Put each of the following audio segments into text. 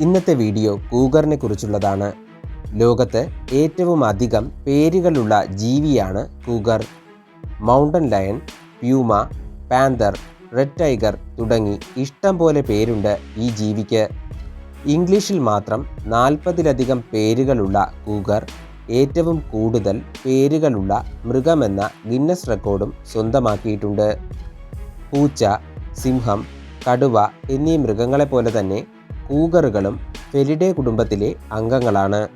ഇന്നത്തെ വീഡിയോ കൂഗറിനെ കുറിച്ചുള്ളതാണ്. ലോകത്ത് ഏറ്റവും അധികം പേരുകളുള്ള ജീവിയാണ് cougar. Mountain lion puma panther red tiger തുടങ്ങി ഇഷ്ടം പോലെ പേരുണ്ട് ഈ ജീവിക്ക്. ഇംഗ്ലീഷിൽ മാത്രം നാൽപ്പതിലധികം പേരുകളുള്ള കൂഗർ ഏറ്റവും കൂടുതൽ പേരുകളുള്ള മൃഗമെന്ന ഗിന്നസ് റെക്കോർഡും സ്വന്തമാക്കിയിട്ടുണ്ട്. പൂച്ച സിംഹം കടുവ എന്നീ മൃഗങ്ങളെപ്പോലെ തന്നെ കൂഗറുകളും ഫെലിഡേ കുടുംബത്തിലെ അംഗങ്ങളാണ്.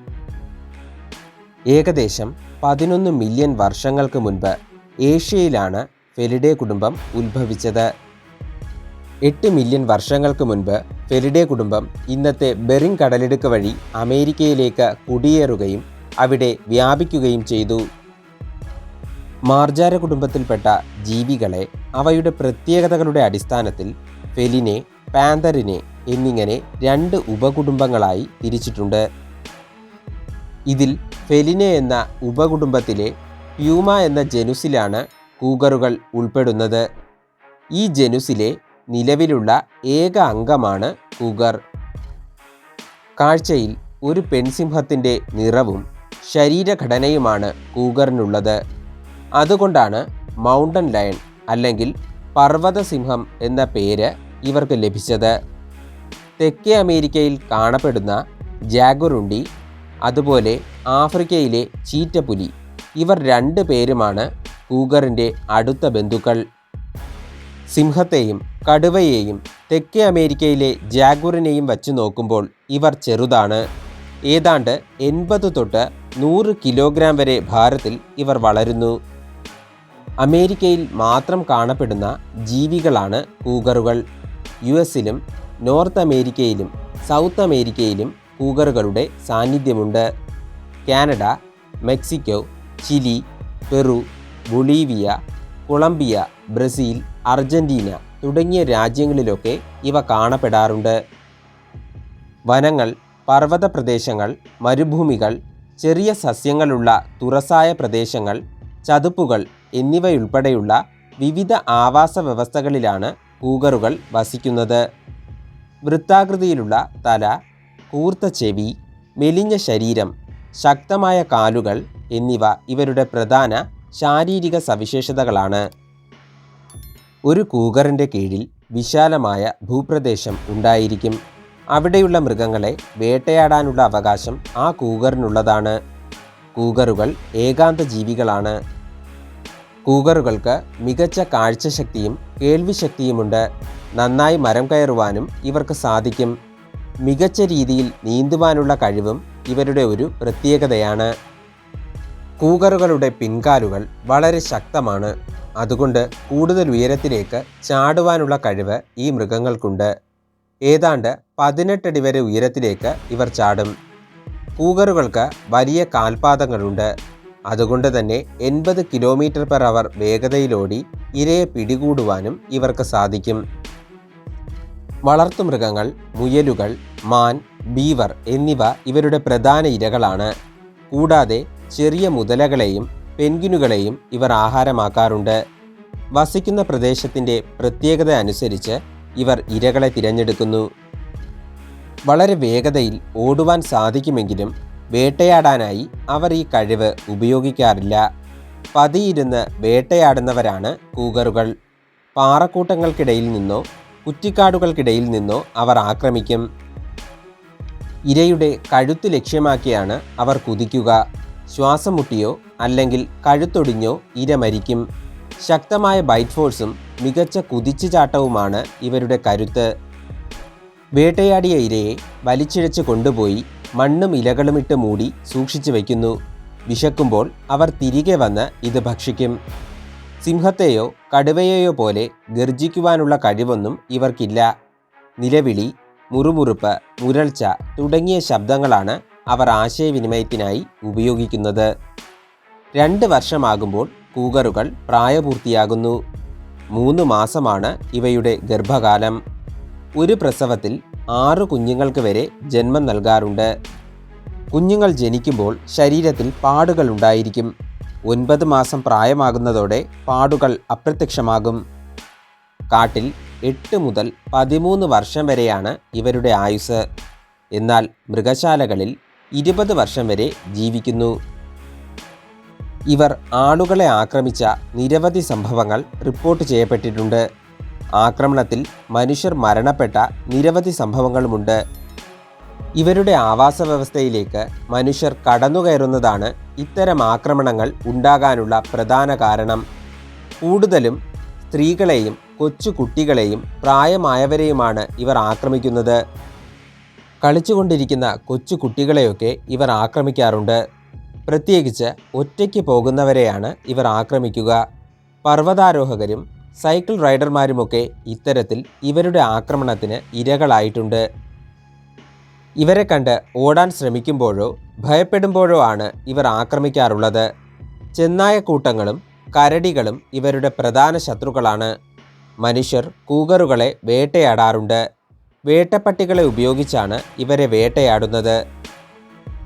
ഏകദേശം പതിനൊന്ന് മില്യൺ വർഷങ്ങൾക്ക് മുൻപ് ഏഷ്യയിലാണ് ഫെലിഡേ കുടുംബം ഉത്ഭവിച്ചത്. എട്ട് മില്യൺ വർഷങ്ങൾക്ക് മുൻപ് ഫെലിഡേ കുടുംബം ഇന്നത്തെ ബെറിംഗ് കടലിടുക്ക് വഴി അമേരിക്കയിലേക്ക് കുടിയേറുകയും അവിടെ വ്യാപിക്കുകയും ചെയ്തു. മാർജാര കുടുംബത്തിൽപ്പെട്ട ജീവികളെ അവയുടെ പ്രത്യേകതകളുടെ അടിസ്ഥാനത്തിൽ ഫെലിനെ പാന്തറിനെ എന്നിങ്ങനെ രണ്ട് ഉപകുടുംബങ്ങളായി തിരിച്ചിട്ടുണ്ട്. ഇതിൽ ഫെലിനെ എന്ന ഉപകുടുംബത്തിലെ പ്യൂമ എന്ന ജനുസിലാണ് കൂഗറുകൾ ഉൾപ്പെടുന്നത്. ഈ ജനുസിലെ നിലവിലുള്ള ഏക അംഗമാണ് കൂഗർ. കാഴ്ചയിൽ ഒരു പെൺസിംഹത്തിന്റെ നിറവും ശരീരഘടനയുമാണ് കൂഗറിനുള്ളത്. അതുകൊണ്ടാണ് മൗണ്ടൻ ലയൺ അല്ലെങ്കിൽ പർവതസിംഹം എന്ന പേര് ഇവർക്ക് ലഭിച്ചത്. തെക്കേ അമേരിക്കയിൽ കാണപ്പെടുന്ന ജാഗുറുണ്ടി അതുപോലെ ആഫ്രിക്കയിലെ ചീറ്റപ്പുലി ഇവർ രണ്ട് പേരുമാണ് കൂഗറിന്റെ അടുത്ത ബന്ധുക്കൾ. സിംഹത്തെയും കടുവയെയും തെക്കേ അമേരിക്കയിലെ ജാഗുറിനെയും വച്ചു നോക്കുമ്പോൾ ഇവർ ചെറുതാണ്. ഏതാണ്ട് എൺപത് തൊട്ട് നൂറ് കിലോഗ്രാം വരെ ഭാരത്തിൽ ഇവർ വളരുന്നു. അമേരിക്കയിൽ മാത്രം കാണപ്പെടുന്ന ജീവികളാണ് കൂഗറുകൾ. യു എസിലും നോർത്ത് അമേരിക്കയിലും സൗത്ത് അമേരിക്കയിലും കൂഗറുകളുടെ സാന്നിധ്യമുണ്ട്. Canada Mexico Chile Peru Bolivia Colombia Brazil Argentina തുടങ്ങിയ രാജ്യങ്ങളിലൊക്കെ ഇവ കാണപ്പെടാറുണ്ട്. വനങ്ങൾ പർവത പ്രദേശങ്ങൾ മരുഭൂമികൾ ചെറിയ സസ്യങ്ങളുള്ള തുറസായ പ്രദേശങ്ങൾ ചതുപ്പുകൾ എന്നിവയുൾപ്പെടെയുള്ള വിവിധ ആവാസ വ്യവസ്ഥകളിലാണ് കൂഗറുകൾ വസിക്കുന്നത്. വൃത്താകൃതിയിലുള്ള തല കൂർത്ത ചെവി മെലിഞ്ഞ ശരീരം ശക്തമായ കാലുകൾ എന്നിവ ഇവരുടെ പ്രധാന ശാരീരിക സവിശേഷതകളാണ്. ഒരു കൂകറിന്റെ കീഴിൽ വിശാലമായ ഭൂപ്രദേശം ഉണ്ടായിരിക്കും. അവിടെയുള്ള മൃഗങ്ങളെ വേട്ടയാടാനുള്ള അവകാശം ആ കൂകറിനുള്ളതാണ് കൂകറുകൾ ഏകാന്ത ജീവികളാണ്. കൂകറുകൾക്ക് മികച്ച കാഴ്ചശക്തിയും കേൾവിശക്തിയുമുണ്ട്. നന്നായി മരം കയറുവാനും ഇവർക്ക് സാധിക്കും. മികച്ച രീതിയിൽ നീന്തുവാനുള്ള കഴിവും ഇവരുടെ ഒരു പ്രത്യേകതയാണ്. കൂകറുകളുടെ പിൻകാലുകൾ വളരെ ശക്തമാണ്. അതുകൊണ്ട് കൂടുതൽ ഉയരത്തിലേക്ക് ചാടുവാനുള്ള കഴിവ് ഈ മൃഗങ്ങൾക്കുണ്ട്. ഏതാണ്ട് പതിനെട്ടടി വരെ ഉയരത്തിലേക്ക് ഇവർ ചാടും. കൂകറുകൾക്ക് വലിയ കാൽപാദങ്ങളുണ്ട്. അതുകൊണ്ട് തന്നെ എൺപത് കിലോമീറ്റർ പെർ അവർ വേഗതയിലോടി ഇരയെ പിടികൂടുവാനും ഇവർക്ക് സാധിക്കും. വളർത്തുമൃഗങ്ങൾ മുയലുകൾ മാൻ ബീവർ എന്നിവ ഇവരുടെ പ്രധാന ഇരകളാണ്. കൂടാതെ ചെറിയ മുതലകളെയും പെൻഗിനുകളെയും ഇവർ ആഹാരമാക്കാറുണ്ട്. വസിക്കുന്ന പ്രദേശത്തിന്റെ പ്രത്യേകത അനുസരിച്ച് ഇവർ ഇരകളെ തിരഞ്ഞെടുക്കുന്നു. വളരെ വേഗതയിൽ ഓടുവാൻ സാധിക്കുമെങ്കിലും വേട്ടയാടാനായി അവർ ഈ കഴിവ് ഉപയോഗിക്കാറില്ല. പതിയിരുന്ന് വേട്ടയാടുന്നവരാണ് കൂഗറുകൾ. പാറക്കൂട്ടങ്ങൾക്കിടയിൽ നിന്നോ കുറ്റിക്കാടുകൾക്കിടയിൽ നിന്നോ അവർ ആക്രമിക്കും. ഇരയുടെ കഴുത്ത് ലക്ഷ്യമാക്കിയാണ് അവർ കുതിക്കുക. ശ്വാസം മുട്ടിയോ അല്ലെങ്കിൽ കഴുത്തൊടിഞ്ഞോ ഇര മരിക്കും. ശക്തമായ ബൈറ്റ് ഫോഴ്സും മികച്ച കുതിച്ചുചാട്ടവുമാണ് ഇവരുടെ കരുത്ത്. വേട്ടയാടിയ ഇരയെ വലിച്ചിഴച്ച് കൊണ്ടുപോയി മണ്ണും ഇലകളുമിട്ട് മൂടി സൂക്ഷിച്ചു വയ്ക്കുന്നു. വിശക്കുമ്പോൾ അവർ തിരികെ വന്ന് ഇത് ഭക്ഷിക്കും. സിംഹത്തെയോ കടുവയെയോ പോലെ ഗർജിക്കുവാനുള്ള കഴിവൊന്നും ഇവർക്കില്ല. നിലവിളി മുറുമുറുപ്പ് മുരൾച്ച തുടങ്ങിയ ശബ്ദങ്ങളാണ് അവർ ആശയവിനിമയത്തിനായി ഉപയോഗിക്കുന്നത്. രണ്ട് വർഷമാകുമ്പോൾ കൂകറുകൾ പ്രായപൂർത്തിയാകുന്നു. മൂന്ന് മാസമാണ് ഇവയുടെ ഗർഭകാലം. ഒരു പ്രസവത്തിൽ ആറ് കുഞ്ഞുങ്ങൾക്ക് വരെ ജന്മം നൽകാറുണ്ട്. കുഞ്ഞുങ്ങൾ ജനിക്കുമ്പോൾ ശരീരത്തിൽ പാടുകൾ ഉണ്ടായിരിക്കും. ഒൻപത് മാസം പ്രായമാകുന്നതോടെ പാടുകൾ അപ്രത്യക്ഷമാകും. കാട്ടിൽ എട്ട് മുതൽ പതിമൂന്ന് വർഷം വരെയാണ് ഇവരുടെ ആയുസ്. എന്നാൽ മൃഗശാലകളിൽ ഇരുപത് വർഷം വരെ ജീവിക്കുന്നു. ഇവർ ആളുകളെ ആക്രമിച്ച നിരവധി സംഭവങ്ങൾ റിപ്പോർട്ട് ചെയ്യപ്പെട്ടിട്ടുണ്ട്. ആക്രമണത്തിൽ മനുഷ്യർ മരണപ്പെട്ട നിരവധി സംഭവങ്ങളുമുണ്ട്. ഇവരുടെ ആവാസ വ്യവസ്ഥയിലേക്ക് മനുഷ്യർ കടന്നുകയറുന്നതാണ് ഇത്തരം ആക്രമണങ്ങൾ ഉണ്ടാകാനുള്ള പ്രധാന കാരണം കൂടുതലും സ്ത്രീകളെയും കൊച്ചു കുട്ടികളെയും പ്രായമായവരെയുമാണ് ഇവർ ആക്രമിക്കുന്നത്. കളിച്ചുകൊണ്ടിരിക്കുന്ന കൊച്ചു കുട്ടികളെയൊക്കെ ഇവർ ആക്രമിക്കാറുണ്ട്. പ്രത്യേകിച്ച് ഒറ്റയ്ക്ക് പോകുന്നവരെയാണ് ഇവർ ആക്രമിക്കുക. പർവതാരോഹകരും സൈക്കിൾ റൈഡർമാരുമൊക്കെ ഇത്തരത്തിൽ ഇവരുടെ ആക്രമണത്തിന് ഇരകളായിട്ടുണ്ട്. ഇവരെ കണ്ട് ഓടാൻ ശ്രമിക്കുമ്പോഴോ ഭയപ്പെടുമ്പോഴോ ആണ് ഇവർ ആക്രമിക്കാറുള്ളത്. ചെന്നായ കൂട്ടങ്ങളും കരടികളും ഇവരുടെ പ്രധാന ശത്രുക്കളാണ്. മനുഷ്യർ കൂകറുകളെ വേട്ടയാടാറുണ്ട്. വേട്ടപ്പട്ടികളെ ഉപയോഗിച്ചാണ് ഇവരെ വേട്ടയാടുന്നത്.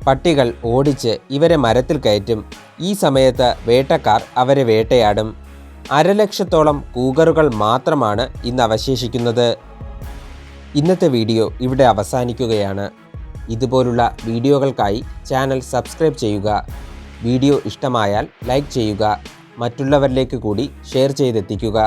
പട്ടികൾ ഓടിച്ച് ഇവരെ മരത്തിൽ കയറ്റും. ഈ സമയത്ത് വേട്ടക്കാർ അവരെ വേട്ടയാടും. അരലക്ഷത്തോളം കൂകറുകൾ മാത്രമാണ് ഇന്ന് അവശേഷിക്കുന്നത്. ഇന്നത്തെ വീഡിയോ ഇവിടെ അവസാനിക്കുകയാണ്. ഇതുപോലുള്ള വീഡിയോകൾക്കായി ചാനൽ സബ്സ്ക്രൈബ് ചെയ്യുക. വീഡിയോ ഇഷ്ടമായാൽ ലൈക്ക് ചെയ്യുക. മറ്റുള്ളവരിലേക്ക് കൂടി ഷെയർ ചെയ്തെത്തിക്കുക.